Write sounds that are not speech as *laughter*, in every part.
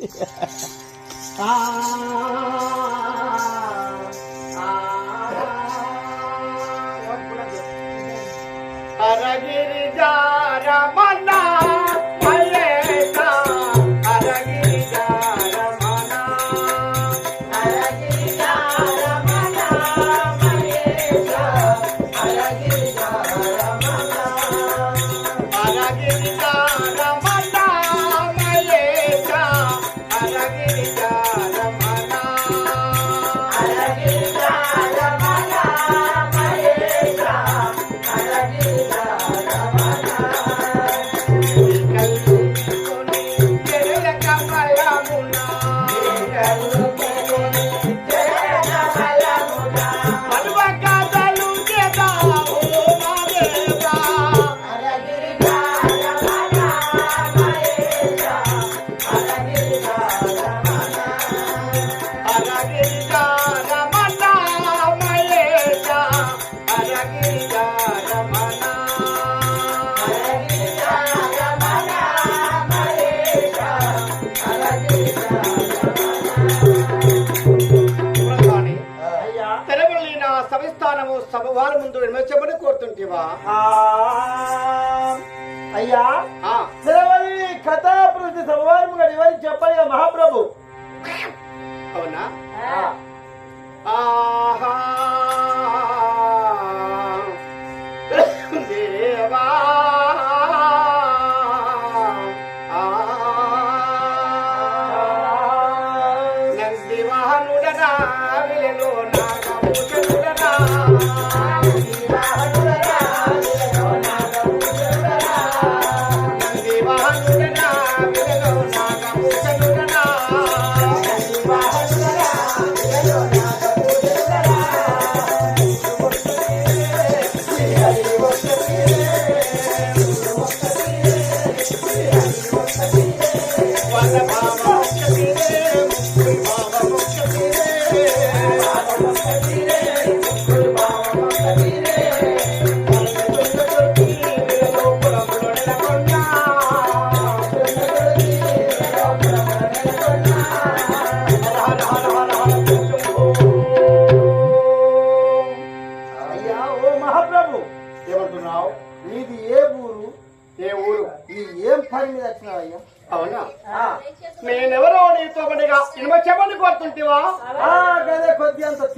ఆ, *laughs* ఆ, సవిస్థానము సభ వారి ముందు విమర్శమని కోరుతుంటేవా? అయ్యా సెలవల్లి కథాభివృద్ధి సంవారముగా వివరించి చెప్పయ్యా మహాప్రభు. అవునా?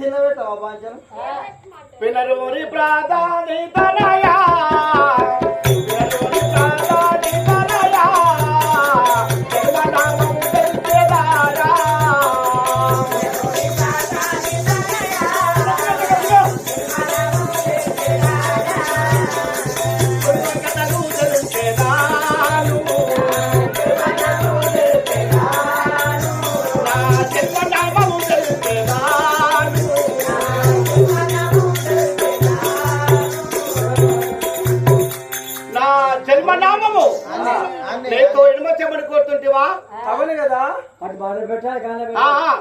కొద్ది అంత తినబెట్టవా బాంచను వినరూరి నీతో ఇనుమ చెప్పని కోరుతుంటివా అవును కదా. ఆ, ఆ.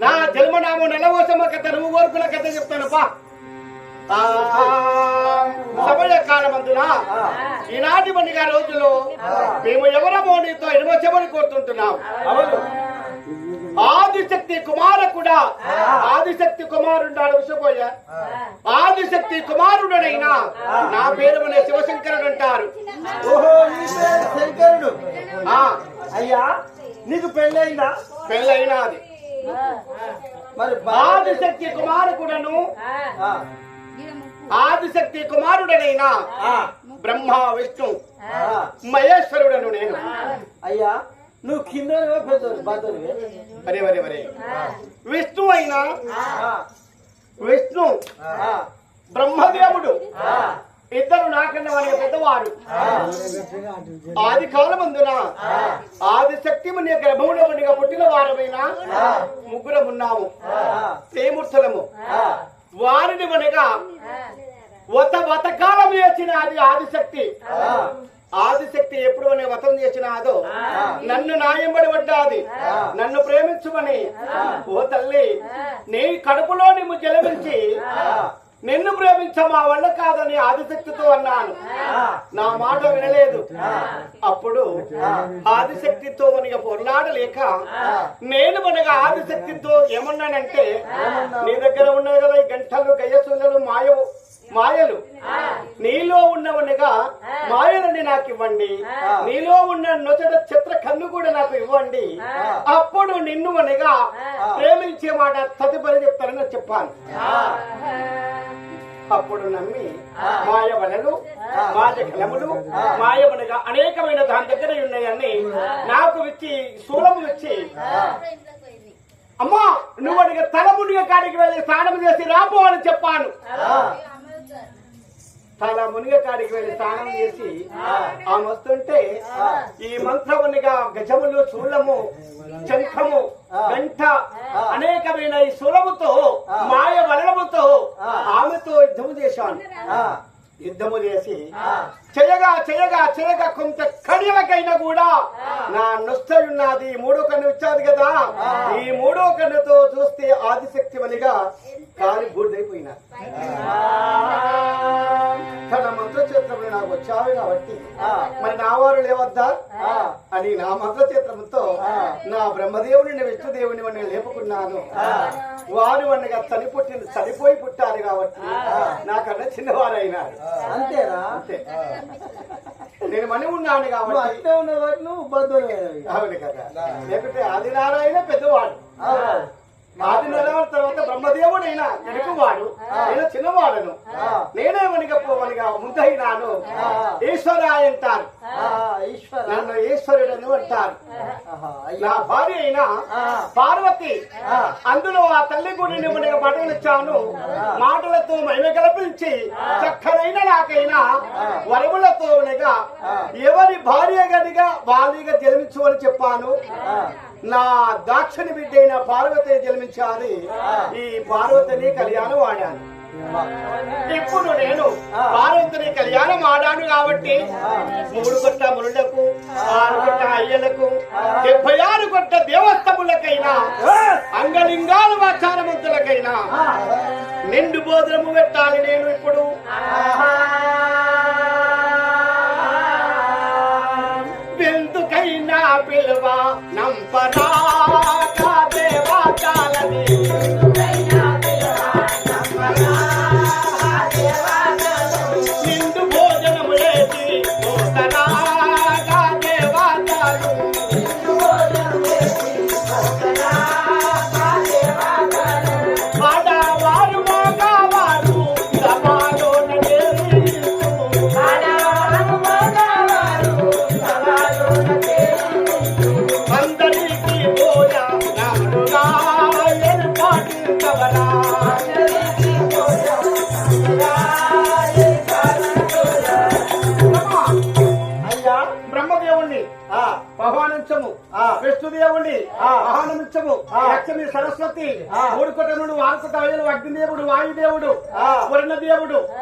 నా జన్మనామం నెలవోసమ్మ కథ నువ్వు కోరుకున్న కథ చెప్తాను పా. ఆ, సమయ కాలమందున ఈనాటి పండుగ రోజుల్లో మేము ఎవరమో నీతో ఇనుమ చెప్పని కోరుతుంటున్నాం ఆదిశక్తి కుమారకుడా ఆదిశక్తి కుమారుడు విషపోయా ఆదిశక్తి కుమారుడనైనా నా పేరు అనే శివశంకరుడు అంటారు. ఓహో నీ పేరు శంకరుడు. ఆ. అయ్యా నీకు పెళ్ళయిందా? పెళ్ళైనాది మరి ఆదిశక్తి కుమారకుడను ఆ, ఆదిశక్తి కుమారుడనైనా బ్రహ్మ విష్ణు ఆ. మహేశ్వరుడను నేను. అయ్యా నువ్వు కింద. వరే వరే వరే విష్ణు అయినా? విష్ణు? బ్రహ్మదేవుడు? ఇద్దరు నాకన్నా వారి పెద్దవారు ఆది కాలమందున ఆదిశక్తి మన గర్భములో ఉండిగా పుట్టిన వారమైన ముగ్గురం ఉన్నాము ఆ. వారిని మనగా వత వతకాలం చేసిన అది ఆదిశక్తి ఆదిశక్తి ఎప్పుడు అనే వతం చేసినాదో నన్ను నాయంబడి పడ్డాది. నన్ను ప్రేమించుమని. ఓ తల్లి నీ కడుపులో నిన్ను జలమించి నిన్ను ప్రేమించ మా వల్ల కాదని ఆదిశక్తితో అన్నాను. నా మాట వినలేదు. అప్పుడు ఆదిశక్తితో మనకి పొరలాడలేక నేను మనగా ఆదిశక్తితో ఏమన్నానంటే నీ దగ్గర ఉన్నాయి కదా ఈ గంటలు గయ్యసూలలు మాయ మాయలు. నీలో ఉన్నవనగా మాయలని నాకు ఇవ్వండి. నీలో ఉన్న నొచట చిత్ర కన్ను కూడా నాకు ఇవ్వండి. అప్పుడు నిన్ను అనగా ప్రేమించే మాట తదుపరి చెప్తానని చెప్పాను అప్పుడు నమ్మి మాయ వలలు మాయ కలములు మాయవనగా అనేకమైన దాని దగ్గర ఉన్నాయని నాకు ఇచ్చి శూలము ఇచ్చి అమ్మా నువ్వు అడిగ తలమునిగ కాడికి వెళ్ళి స్నానం చేసి రాపో అని చెప్పాను. తల మునిగ కాడికి వెళ్ళి స్నానం చేసి ఆ. వస్తుంటే ఈ మంత్రమునిగా గజములు చూలము శంఖము గంట అనేకమైన ఈ సులముతో మాయ వలనముతో ఆమెతో యుద్ధము చేశాను. యుద్ధము చేసి చేయగా చేయగా చేయగా కొంత కడియలకైనా కూడా నా నొస్తయున్నది మూడో కన్ను ఇచ్చాది కదా. ఈ మూడో కన్నుతో చూస్తే ఆదిశక్తి వలిగా కాలి బూడిదైపోయినా. తన మంత్రక్షేత్రమే నాకు వచ్చావు కాబట్టి మరి నా వారు లేవద్దా? అని నా మంత్రక్షేత్రంతో నా బ్రహ్మదేవుని విష్ణుదేవుని వాడిని లేపుకున్నాను. వారు వాడిగా చనిపుట్టిన చనిపోయి పుట్టారు కాబట్టి నాకన్నా చిన్నవారైనారు. అంతేనా? అంతే. నేను మని ఉన్నాను కాబట్టి ఉన్న నువ్వు బద్దులు అవును కదా. లేకపోతే ఆదినారాయణ పెద్దవాడు. ఆదినారాయణ తర్వాత బ్రహ్మదేవుడైనా ఎడుకువాడు నేను చిన్నవాడను. నేనే వనిగపోవనిగా ముందైనాను ఈశ్వర అంటారు నన్ను ఈశ్వరుడను అంటారు. నా భార్య అయినా పార్వతి అందులో ఆ తల్లి గుడిని మనకి మాటలు ఇచ్చాను. మాటలతో మహిమ కల్పించి చక్కనైన నాకైనా వరములతో అనగా ఎవరి భార్య గదిగా వాలిగా జన్మించు అని చెప్పాను నా దాక్షిణి బిడ్డ అయిన పార్వతి జన్మించాలి ఈ పార్వతిని కళ్యాణం వాడాను. ఇప్పుడు నేను పార్వతిని కళ్యాణం ఆడాను కాబట్టి మూడు కొట్ట మురుడకు ఆరు కొట్ట అయ్యలకు డెబ్బై ఆరు కొట్ట దేవస్థములకైనా అంగలింగాల వాచారమంతులకైనా నిండు భోజనము పెట్టాలి నేను ఇప్పుడు. బ్రహ్మదేవుణ్ణి ఆ, ఆహ్వానించము ఆ. విష్ణుదేవుణ్ణి ఆ. ఆహ్వానించము ఆ. లక్ష్మి సరస్వతి ఆ. మూడుకొటనుడు వారుకొట అయ్యలు అగ్నిదేవుడు వాయుదేవుడు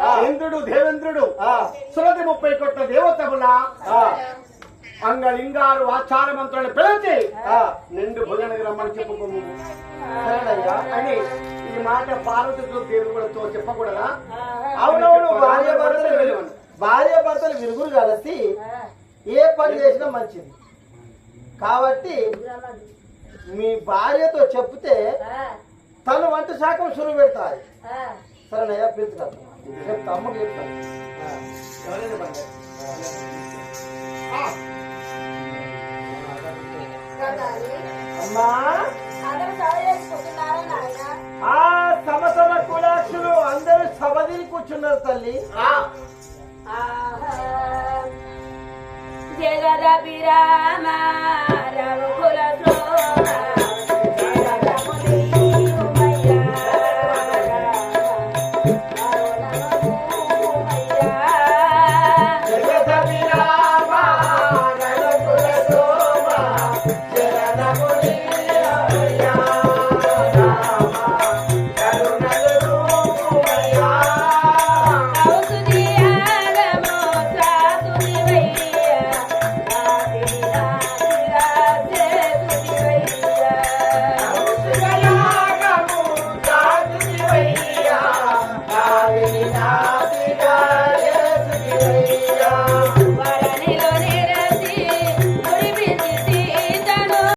ఆ. ఇంద్రుడు దేవేంద్రుడు ఆ. సురది ముప్పై కొట్ల దేవతముల ఆ, అంగలింగారు ఆచార మంత్రులను పిలిచి ఆ. నిండు భుజనకి రమ్మని చెప్పుకోము సరేనయ్యా అని ఈ మాట పార్వతితో దేవుడితో చెప్పకూడదా అవునవును భార్య భర్తలు భార్య భర్తలు విరుగురు కలిసి ఏ పని చేసినా మంచిది. కాబట్టి మీ భార్యతో చెప్తే తను వంట శాఖం సులువు పెడతాయి సరేనయ్యా పిలుచుకోవాలి రేపు తమ్ముడు చెప్తాను అమ్మా. ఆ సమసమ కులాక్షులు అందరూ సభదిని కూర్చున్నారు తల్లి. ఆ, జగదభిరామ రఘుకుల